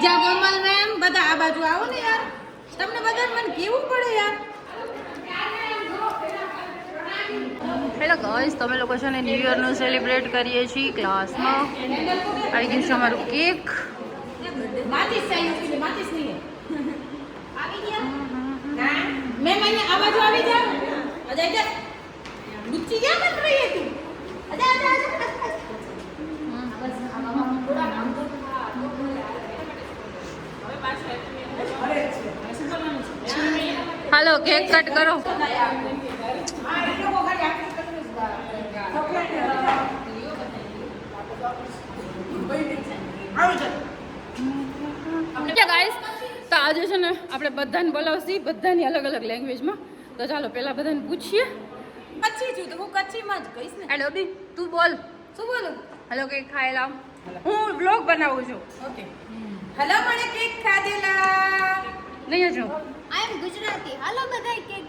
બીજા કોમલ મેમ બધા આ બાજુ આવો ને યાર તમને બધાને મને કેવું પડે યાર હેલો ગર્લ્સ તમે લોકો છે ને ન્યૂ ઇયરનું સેલિબ્રેટ કરીએ છીએ ક્લાસમાં આવી ગયું છે અમારું કેક મેમ અહીંયા આ બાજુ આવી જાવ અજા અજા ગુચ્ચી ગયા મત રહી તું અજા અજા અજય કેક કટ કરો. ગાઈસ તો આજે છે ને આપણે બધાને બોલાવશી બધાની અલગ અલગ લેંગ્વેજમાં તો ચાલો પહેલાં બધાને પૂછીએ. કચ્છી છું તો હું કચ્છીમાં જ કહીશ ને. હેલો બી તું બોલ. શું બોલું? હેલો કેક ખાયેલા હું બ્લોગ બનાવું છું. ઓકે. હલો મને કેક ખાધેલા. નહીં જ આઈ એમ ગુજરાતી હાલો બધાય કેક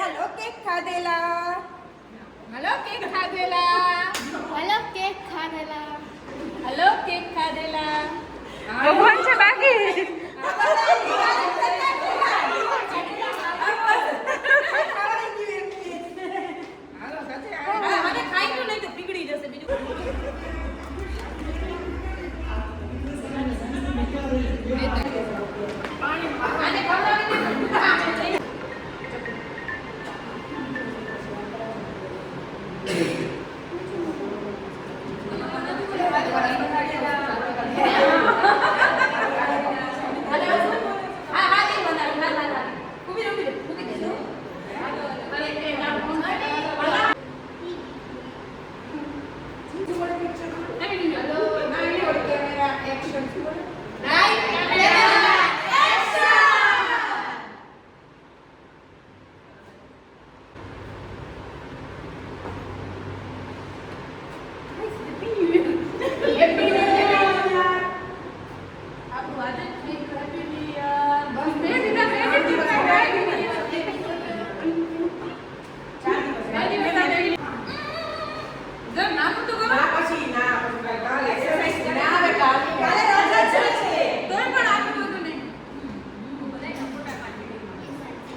હલો કેક ખાધેલા. હલો કેક ખાધેલા. હાલો કેક ખાધેલા. હલો કેક ખાધેલા. ભગવાન છે બાકી હા, મને ખાઈ ગયું નહીં તો પીગળી જશે બીજું આને ખવડાવી દે. હા, હા, નહીં બનાવી. હા, હા, હા. ઊભી રહો, ઊભી રહો, ઊભી રહો. જરા નાનું તો કરો. કાલે રજા છે. તોય પણ આટલું બધું નહીં.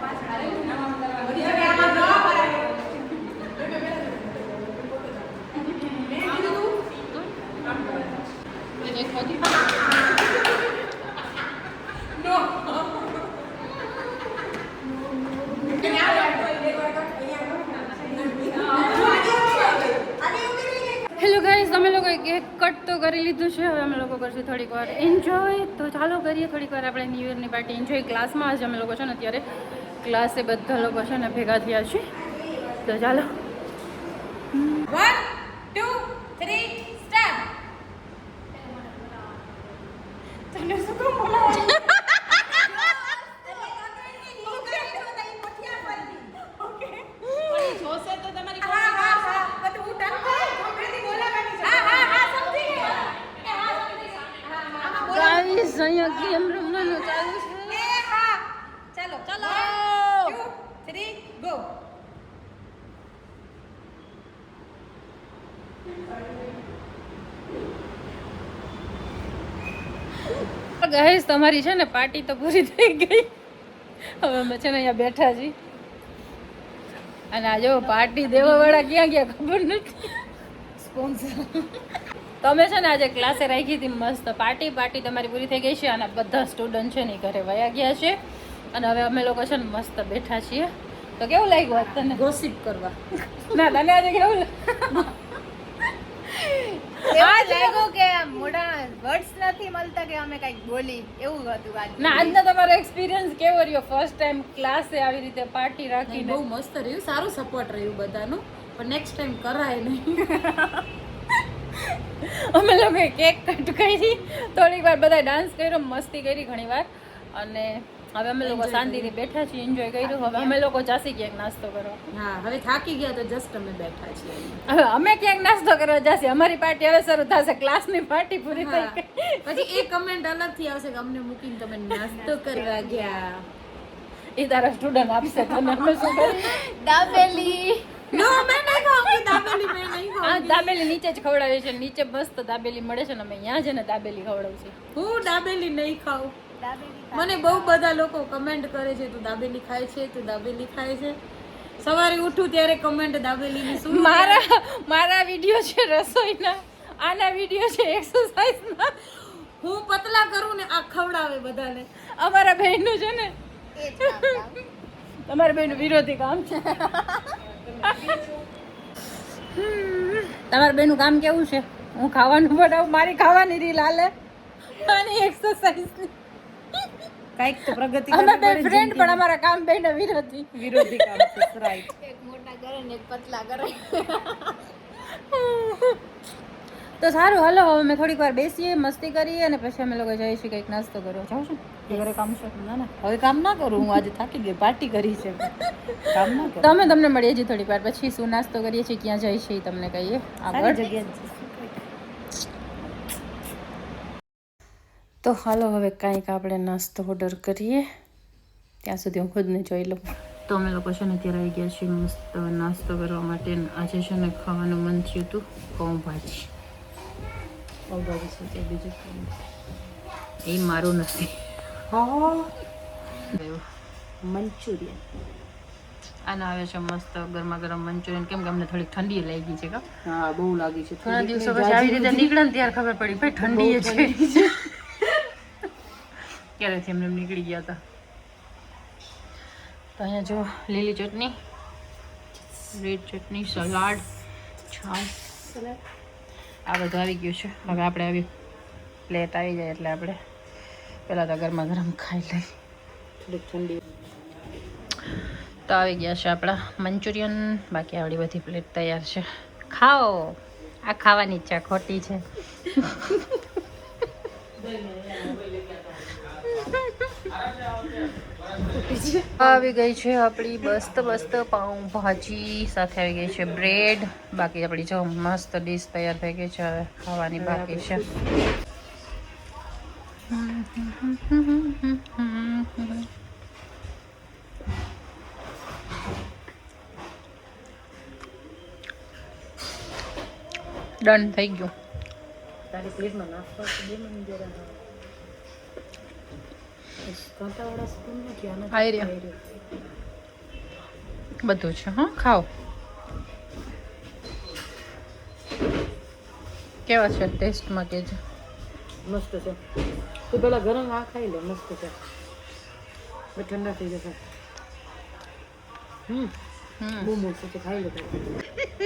બધી જગ્યાએ આમાં ન ભરાય. મેં કીધું, નો. અહીંયા આવો, અહીંયા આવો. હેલો ગાઈઝ અમે લોકોએ કેક કટ તો કરી લીધું છે, હવે અમે લોકો કરશું થોડીક વાર એન્જોય તો ચાલો કરીએ થોડીક વાર આપણે ન્યૂ યરની પાર્ટી એન્જોય ક્લાસમાં જ અમે લોકો છે ને અત્યારે ક્લાસે બધા લોકો છે ને ભેગા થયા છે તો ચાલો One, two, three, start. તને શું કામ બોલાવે? જોશે તો તમારી હા, હા, હા. બધું હું તને કહું, હમણાંથી બોલાવવાની છે. હા, હા, હા, સમજી ગઈ. એ હા, સમજી ગઈ. હા, હા, આમાં બોલાવ- ગાઈઝ અહીંયા ગેમ રમવાનું ચાલુ છે. ચાલો ચાલો. Two, three, go. તમારી છે ને પાર્ટી તો પૂરી થઈ ગઈ હવે અમે છે ને અહીંયા બેઠા છીએ અને આ જો પાર્ટી દેવાવાળા ક્યાં ગયા ખબર નથી સ્પોન્સર તમે છે ને આજે ક્લાસે રાખી હતી મસ્ત. પાર્ટી પાર્ટી તમારી પૂરી થઈ ગઈ છે અને બધા સ્ટુડન્ટ છે ને ઘરે વયા ગયા છે. અને હવે અમે લોકો છે ને મસ્ત બેઠા છીએ. તો કેવું લાગ્યું વાત તને? ગોસિપ કરવા. ના તને આજે કેવું? લાગ્યું? કે મોટા વર્ડ્સ નથી મળતા કે અમે કંઈક બોલી? એવું હતું આજ ના આજનો તમારો એક્સપિરિયન્સ કેવો રહ્યો? ફર્સ્ટ ટાઈમ ક્લાસે આવી રીતે પાર્ટી રાખી રાખીને બહુ મસ્ત રહ્યું. સારું સપોર્ટ રહ્યું બધાનું. પણ નેક્સ્ટ ટાઈમ કરાય નહીં. અમે લોકોએ કેક કટ કરી થોડીક વાર બધા ડાન્સ કર્યો મસ્તી કરી ઘણી વાર. અને હવે અમે લોકો શાંતિથી બેઠા છીએ એન્જોય કર્યું. હવે અમે લોકો જાસી ક્યાંક નાસ્તો કરવા. હા હવે થાકી ગયા તો જસ્ટ અમે બેઠા છીએ. હવે અમે ક્યાંક નાસ્તો કરવા જશે? અમારી પાર્ટી હવે શરૂ થશે. ક્લાસની પાર્ટી પૂરી થઈ પછી એ કમેન્ટ અલગથી આવશે કે અમને મૂકીને તમે નાસ્તો કરવા ગયા. એ તારા સ્ટુડન્ટ આપશે તમે અમે શું કરીએ દાબેલી. નો મેં નહીં ખાઉંગી દાબેલી મેં નહીં આ ખાઉંગી દાબેલી નીચે જ ખવડાવીએ છે નીચે મસ્ત દાબેલી મળે છે ને અમે અહીંયા જઈને દાબેલી ખવડાવશું હું દાબેલી નહીં ખાઉં. મને બહુ બધા લોકો કમેન્ટ કરે છે તું દાબેલી ખાય છે તું દાબેલી ખાય છે. સવારે ઉઠું ત્યારે કમેન્ટ દાબેલીની શું મારા મારા વિડિયો છે રસોઈના. આના વીડિયો છે એક્સરસાઇઝના હું પતલા કરું ને આ ખવડાવે બધાને. અમારા બહેનનું છે ને. જ. તમારા બહેનનું વિરોધી કામ છે. તમારા બેનું કામ કેવું છે? હું ખાવાનું બનાવું મારી ખાવાની રીલ હાલે. અને એક્સરસાઇઝ કાંઈક તો પ્રગતિ અમે બે ફ્રેન્ડ પણ અમારા કામ બેના વિરોધી. વિરોધી કામ છે રાઈટ એક મોટા કરે ને એક પતલા કરે તો સારું હાલો હવે અમે થોડીક વાર બેસીએ મસ્તી કરીએ અને પછી અમે લોકો જઈશું કંઈક નાસ્તો કરવા. જાઉં છું. ઘરે કામ છે? ના ના. હવે કામ ના કરું હું આજે થાકી ગઈ પાર્ટી કરી છે. કામ ના કરું. તમે તમને મળીએ છીએ થોડીક વાર પછી શું નાસ્તો કરીએ છીએ ક્યાં જઈએ છીએ તમને કહીએ. આગળ. જગ્યા તો હાલો હવે કાંઈક આપણે નાસ્તો ઓર્ડર કરીએ. ત્યાં સુધી હું ખુદને જોઈ લઉં. તો અમે લોકો છે ને અત્યારે આવી ગયા છીએ મસ્ત નાસ્તો કરવા માટે આજે છે ને ખાવાનું મન થયું હતું પાઉંભાજી. છે બીજું એ મારું નથી. મંચુરિયન. આના આવે છે મસ્ત ગરમા ગરમ મંચુરિયન. કેમ કે અમને થોડી ઠંડી લાગી છે કા હા બહુ લાગી છે. થોડા દિવસો પછી આવી રીતે નીકળે ને ત્યારે ખબર પડી. ભાઈ ઠંડી છે. ક્યારેથી એમને એમ નીકળી ગયા હતા? તો અહીંયા જો લીલી ચટણી. રેડ ચટણી સલાડ છાશ. આ બધું આવી ગયું છે. હવે આપણે આવી પ્લેટ આવી જાય એટલે આપણે પહેલાં તો ગરમા ગરમ ખાઈ લઈએ. થોડીક ઠંડી. તો આવી ગયા છે આપણા મંચુરિયન. બાકી આવડી બધી પ્લેટ તૈયાર છે. ખાઓ. આ ખાવાની ઈચ્છા ખોટી છે. આવી ગઈ છે આપણી મસ્ત મસ્ત પાઉં ભાજી, સાથે આવી ગઈ છે બ્રેડ, બાકી આપણી જો મસ્ત ડીશ તૈયાર થઈ ગઈ છે, હવે ખાવાની બાકી છે. ડન થઈ ગયું. તારી પ્લેટમાં નાખવા તો દે મને જરા કાંટાવાળા સ્પૂન નથી આના આઈ રહ્યા. બધું છે હા ખાઓ. કેવા છે ટેસ્ટમાં કે છે? મસ્ત છે. તું પેલા ગરમ આ ખાઈ લે મસ્ત છે. ઠંડા થઈ જશે. હમ. હમ. બહુ મસ્ત છે ખાઈ લે.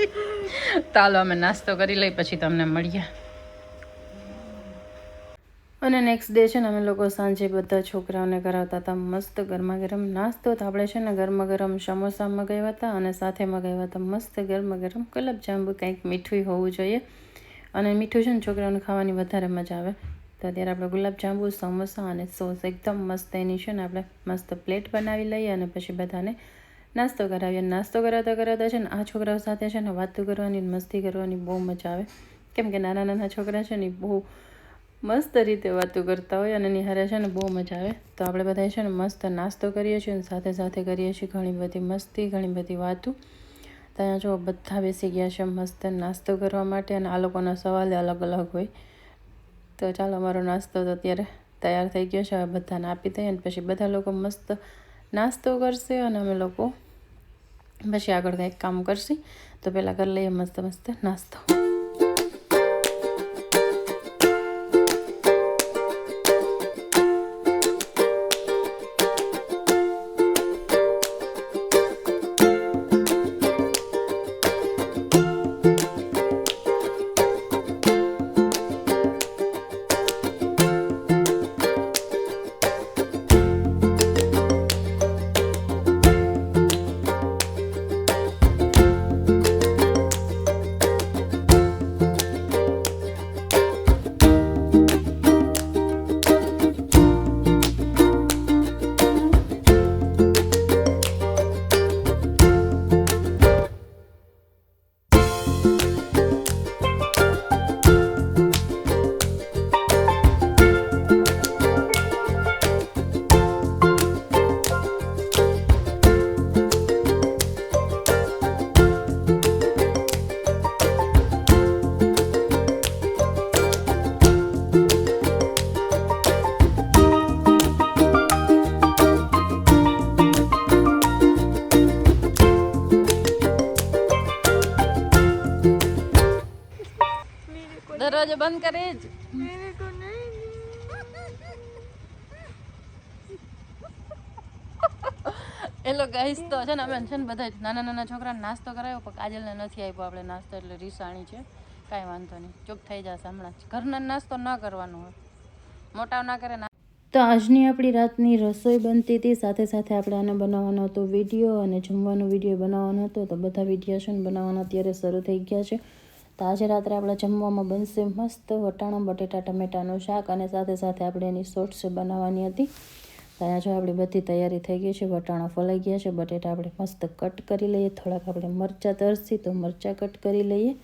ચાલો અમે નાસ્તો કરી લઈ પછી તમને મળીએ. અને નેક્સ્ટ ડે છે ને અમે લોકો સાંજે બધા છોકરાઓને કરાવતા હતા મસ્ત ગરમા ગરમ નાસ્તો. તો આપણે છે ને ગરમા ગરમ સમોસા મગાવ્યા હતા અને સાથે મગાવ્યા હતા મસ્ત ગરમા ગરમ ગુલાબજાંબુ કંઈક મીઠું હોવું જોઈએ. અને મીઠું છે ને છોકરાઓને ખાવાની વધારે મજા આવે. તો અત્યારે આપણે ગુલાબજાંબુ, સમોસા અને સોસ એકદમ મસ્ત એની છે ને આપણે મસ્ત પ્લેટ બનાવી લઈએ અને પછી બધાને નાસ્તો કરાવીએ. નાસ્તો કરાવતા કરાવતા છે ને આ છોકરાઓ સાથે છે ને વાતો કરવાની મસ્તી કરવાની બહુ મજા આવે. કેમ કે નાના નાના છોકરા છે ને બહુ મસ્ત રીતે વાતો કરતા હોય અને નિહારે છે ને બહુ મજા આવે. તો આપણે બધા છે ને મસ્ત નાસ્તો કરીએ છીએ અને સાથે સાથે કરીએ છીએ ઘણી બધી મસ્તી, ઘણી બધી વાતો. ત્યાં જો બધા બેસી ગયા છે મસ્ત નાસ્તો કરવા માટે અને આ લોકોના સવાલ અલગ અલગ હોય. તો ચાલો, અમારો નાસ્તો તો અત્યારે તૈયાર થઈ ગયો છે. હવે બધાને આપી દઈએ અને પછી બધા લોકો મસ્ત નાસ્તો કરશે અને અમે લોકો પછી આગળ કંઈક કામ કરશે. તો પહેલાં કરી લઈએ મસ્ત મસ્ત નાસ્તો. દરવાજો બંધ કરે જ. એલો ગાઈસ તો છે ને અમે છે ને બધા નાના નાના છોકરાને નાસ્તો કરાયો પણ કાજલને નથી આપ્યો આપણે નાસ્તો એટલે રીસાણી છે. કાંઈ વાંધો નહીં. ચૂપ થઈ જશે હમણાં ઘરના ઘરનો નાસ્તો ન કરવાનો હોય. મોટા ના કરે ના. તો આજની આપણી રાતની રસોઈ બનતી હતી. સાથે સાથે આપણે આને બનાવવાનો હતો વીડિયો અને જમવાનો વીડિયો બનાવવાનો હતો. તો બધા વીડિયો છે ને બનાવવાના અત્યારે શરૂ થઈ ગયા છે. તો આજે રાત્રે આપણે જમવામાં બનશે મસ્ત વટાણા બટેટા ટમેટાનું શાક અને સાથે સાથે આપણે એની સોટ્સ બનાવવાની હતી. ત્યાં જો આપણી બધી તૈયારી થઈ ગઈ છે વટાણા ફલાઈ ગયા છે બટેટા આપણે મસ્ત કટ કરી લઈએ થોડાક આપણે મરચાં તરસી તો મરચાં કટ કરી લઈએ.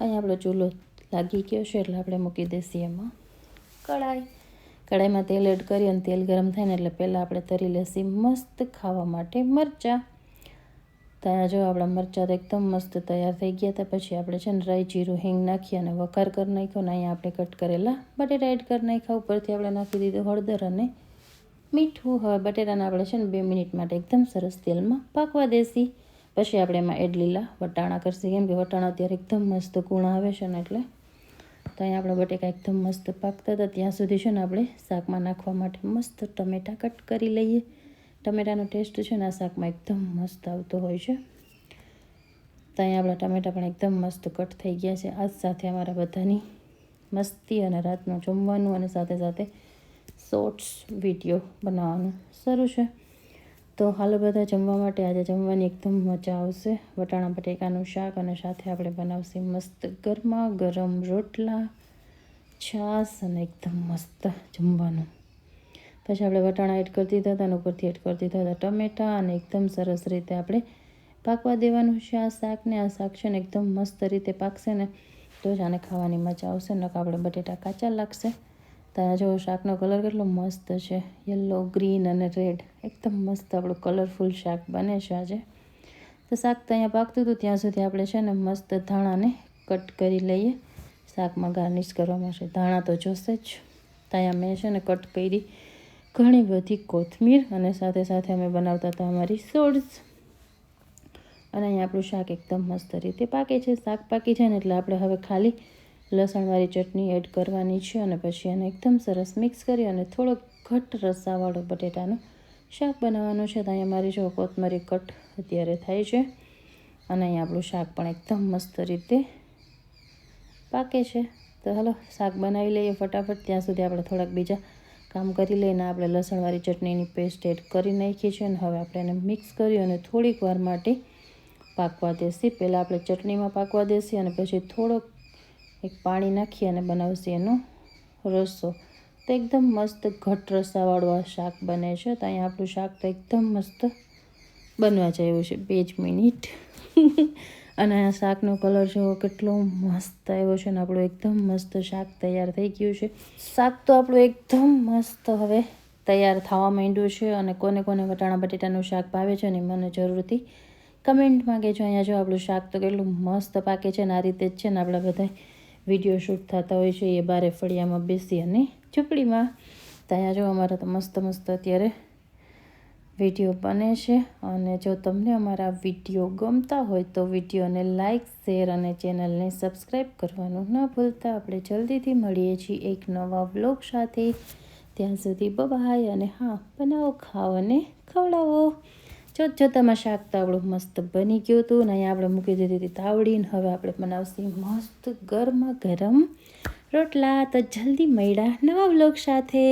અહીંયા આપણો ચૂલો લાગી ગયો છે એટલે આપણે મૂકી દઈશું એમાં. કઢાઈ. કઢાઈમાં તેલ એડ કરી અને તેલ ગરમ થાય ને એટલે પહેલાં આપણે તરી લેશી મસ્ત ખાવા માટે મરચાં. ત્યાં જો આપણા મરચાં તો એકદમ મસ્ત તૈયાર થઈ ગયા હતા. પછી આપણે છે ને રાઈ જીરું હિંગ નાખી અને વઘાર કરી નાખ્યો ને અહીંયા આપણે કટ કરેલા બટેટા એડ કરી નાખ્યા. ઉપરથી આપણે નાખી દીધું હળદર અને મીઠું. હવે બટેટાને આપણે છે ને બે મિનિટ માટે એકદમ સરસ તેલમાં પાકવા દેસી પછી આપણે એમાં એડ લીલા વટાણા કરશી. કેમ કે વટાણા અત્યારે એકદમ મસ્ત ગુણ આવે છે ને એટલે તો અહીંયા આપણે બટેકા એકદમ મસ્ત પાકતા હતા. ત્યાં સુધી છે ને આપણે શાકમાં નાખવા માટે મસ્ત ટમેટાં કટ કરી લઈએ. ટમેટાનો ટેસ્ટ છે ને આ શાકમાં એકદમ મસ્ત આવતો હોય છે. તો અહીંયા આપણા ટમેટાં પણ એકદમ મસ્ત કટ થઈ ગયા છે. આજ સાથે અમારા બધાની મસ્તી અને રાતનું જમવાનું અને સાથે સાથે શોર્ટ્સ વીડિયો બનાવવાનું શરૂ છે. તો હાલો બધા જમવા માટે આજે જમવાની એકદમ મજા આવશે. વટાણા, બટેકાનું શાક અને સાથે આપણે બનાવશે મસ્ત ગરમા ગરમ રોટલા, છાશ અને એકદમ મસ્ત જમવાનું. પછી આપણે વટાણા એડ કરી દીધા હતા અને ઉપરથી એડ કરી દીધા હતા ટમેટાં અને એકદમ સરસ રીતે આપણે પાકવા દેવાનું છે આ શાકને. આ શાક છે ને એકદમ મસ્ત રીતે પાકશે ને તો જ આને ખાવાની મજા આવશે. નક આપણે બટેટા કાચા લાગશે. ત્યાં જો શાકનો કલર કેટલો મસ્ત છે. યલો ગ્રીન અને રેડ એકદમ મસ્ત આપણું કલરફુલ શાક બને છે આજે. તો શાક તો અહીંયા પાકતું હતું. ત્યાં સુધી આપણે છે ને મસ્ત ધાણાને કટ કરી લઈએ. શાકમાં ગાર્નિશ કરવા માટે. ધાણા તો જોશે જ. ત્યાં મેં છે ને કટ કરી ઘણી બધી કોથમીર અને સાથે સાથે અમે બનાવતા હતા અમારી સોડ્સ. અને અહીંયા આપણું શાક એકદમ મસ્ત રીતે પાકે છે. શાક પાકી છે ને એટલે આપણે હવે ખાલી લસણવાળી ચટણી એડ કરવાની છે અને પછી એને એકદમ સરસ મિક્સ કરી અને થોડોક ઘટ રસાવાળો બટેટાનું શાક બનાવવાનું છે. તો અહીંયા મારી જો કોથમરી કટ અત્યારે થાય છે અને અહીંયા આપણું શાક પણ એકદમ મસ્ત રીતે પાકે છે. તો હલો, શાક બનાવી લઈએ ફટાફટ. ત્યાં સુધી આપણે થોડાક બીજા કામ કરી લઈને આપણે લસણવાળી ચટણીની પેસ્ટ એડ કરી નાખી છે અને હવે આપણે એને મિક્સ કરી અને થોડીક વાર માટે પાકવા દેસી. પહેલાં આપણે ચટણીમાં પાકવા દેસી અને પછી થોડોક એક પાણી નાખી અને બનાવશે એનો રસો. તો એકદમ મસ્ત ઘટ રસાવાળું આ શાક બને છે. તો અહીંયા આપણું શાક તો એકદમ મસ્ત બનવા જેવું છે. બે જ મિનિટ. અને શાકનો કલર જો કેટલો મસ્ત આવ્યો છે ને, આપણું એકદમ મસ્ત શાક તૈયાર થઈ ગયું છે. શાક તો આપણું એકદમ મસ્ત હવે તૈયાર થવા માંડ્યું છે અને કોને કોને વટાણા બટેટાનું શાક ભાવે છે ને મને જરૂરથી કમેન્ટમાં કહેજો અહીંયા જો આપણું શાક તો કેટલું મસ્ત પાકે છે ને, આ રીતે જ છે ને, આપણા બધા વીડિયો શૂટ થતા હોય છે, એ બારે ફળિયામાં બેસી અને ઝૂંપડીમાં. ત્યાં જો અમારા તો મસ્ત મસ્ત અત્યારે વીડિયો બને છે અને જો તમને અમારા વીડિયો ગમતા હોય તો વિડીયોને લાઇક શેર અને ચેનલને સબસ્ક્રાઈબ કરવાનું ન ભૂલતા. આપણે જલ્દીથી મળીએ છીએ એક નવા બ્લોગ સાથે. ત્યાં સુધી બબાય અને હા, બનાવો ખાઓ અને ખવડાવો. જો જોતામાં શાક તાવડું મસ્ત બની ગયું હતું ને અહીંયા આપણે મૂકી દીધી હતી તાવડીને હવે આપણે બનાવશું મસ્ત ગરમા ગરમ રોટલા. તો જલ્દી મળ્યા નવા બ્લોગ સાથે.